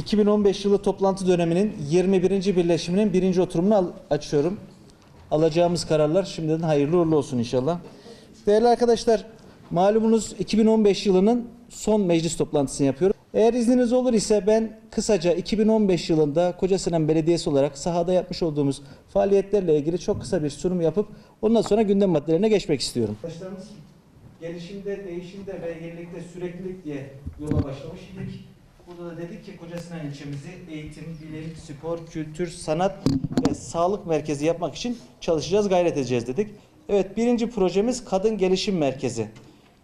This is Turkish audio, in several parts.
2015 yılı toplantı döneminin 21. birleşiminin birinci oturumunu al- açıyorum. Alacağımız kararlar şimdiden hayırlı uğurlu olsun inşallah. Değerli arkadaşlar, malumunuz 2015 yılının son meclis toplantısını yapıyorum. Eğer izniniz olur ise ben kısaca 2015 yılında Kocasinan Belediyesi olarak sahada yapmış olduğumuz faaliyetlerle ilgili çok kısa bir sunum yapıp ondan sonra gündem maddelerine geçmek istiyorum. Arkadaşlarımız gelişimde, değişimde ve yenilikte süreklilik diye yola başlamış idik. Burada da dedik ki Kocasinan ilçemizi eğitim, bilim, spor, kültür, sanat ve sağlık merkezi yapmak için çalışacağız, gayret edeceğiz dedik. Evet birinci projemiz Kadın Gelişim Merkezi.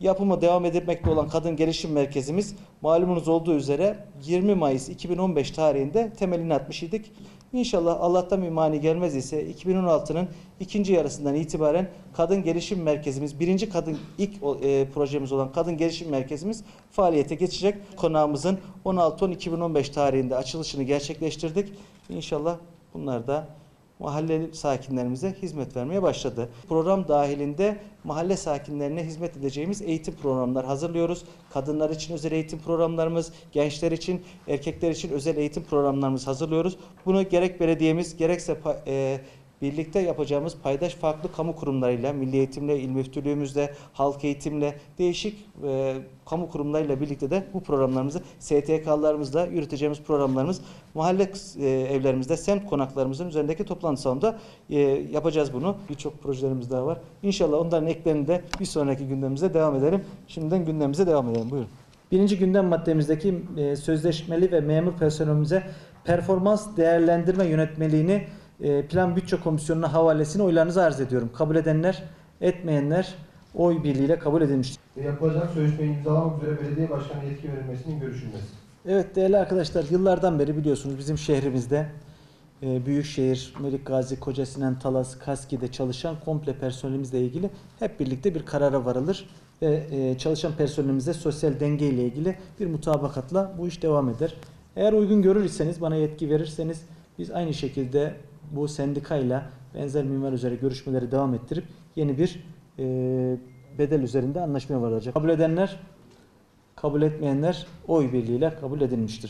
Yapımı devam etmekte olan Kadın Gelişim Merkezimiz malumunuz olduğu üzere 20 Mayıs 2015 tarihinde temelini atmış idik. İnşallah Allah'tan bir mani gelmez ise 2016'nın ikinci yarısından itibaren Kadın Gelişim Merkezimiz, birinci kadın ilk e, projemiz olan Kadın Gelişim Merkezimiz faaliyete geçecek. Konağımızın 16-10-2015 tarihinde açılışını gerçekleştirdik. İnşallah bunlar da mahalle sakinlerimize hizmet vermeye başladı. Program dahilinde mahalle sakinlerine hizmet edeceğimiz eğitim programlar hazırlıyoruz. Kadınlar için özel eğitim programlarımız, gençler için, erkekler için özel eğitim programlarımız hazırlıyoruz. Bunu gerek belediyemiz gerekse e, birlikte yapacağımız paydaş farklı kamu kurumlarıyla, Milli Eğitimle, İl Müftülüğümüzle, Halk Eğitimle, değişik e, kamu kurumlarıyla birlikte de bu programlarımızı STK'larımızla yürüteceğimiz programlarımız mahalle e, evlerimizde, semt konaklarımızın üzerindeki toplantı salonunda e, yapacağız bunu. Birçok projelerimiz daha var. İnşallah onların eklerini de bir sonraki gündemimize devam edelim. Şimdiden gündemimize devam edelim. Buyurun. Birinci gündem maddemizdeki e, sözleşmeli ve memur personelimize performans değerlendirme yönetmeliğini Plan Bütçe Komisyonu'na havalesini oylarınıza arz ediyorum. Kabul edenler, etmeyenler oy birliğiyle kabul edilmiştir. yapılacak sözleşmeyi imzalamak üzere belediye başkanı yetki verilmesinin görüşülmesi. Evet değerli arkadaşlar yıllardan beri biliyorsunuz bizim şehrimizde e, Büyükşehir, Melikgazi, Kocasinan, Talas, Kaski'de çalışan komple personelimizle ilgili hep birlikte bir karara varılır ve e, çalışan personelimize sosyal denge ile ilgili bir mutabakatla bu iş devam eder. Eğer uygun görür iseniz bana yetki verirseniz biz aynı şekilde bu sendikayla benzer minval üzere görüşmeleri devam ettirip yeni bir e, bedel üzerinde anlaşmaya varılacak. Kabul edenler Kabul etmeyenler oy birliğiyle kabul edilmiştir.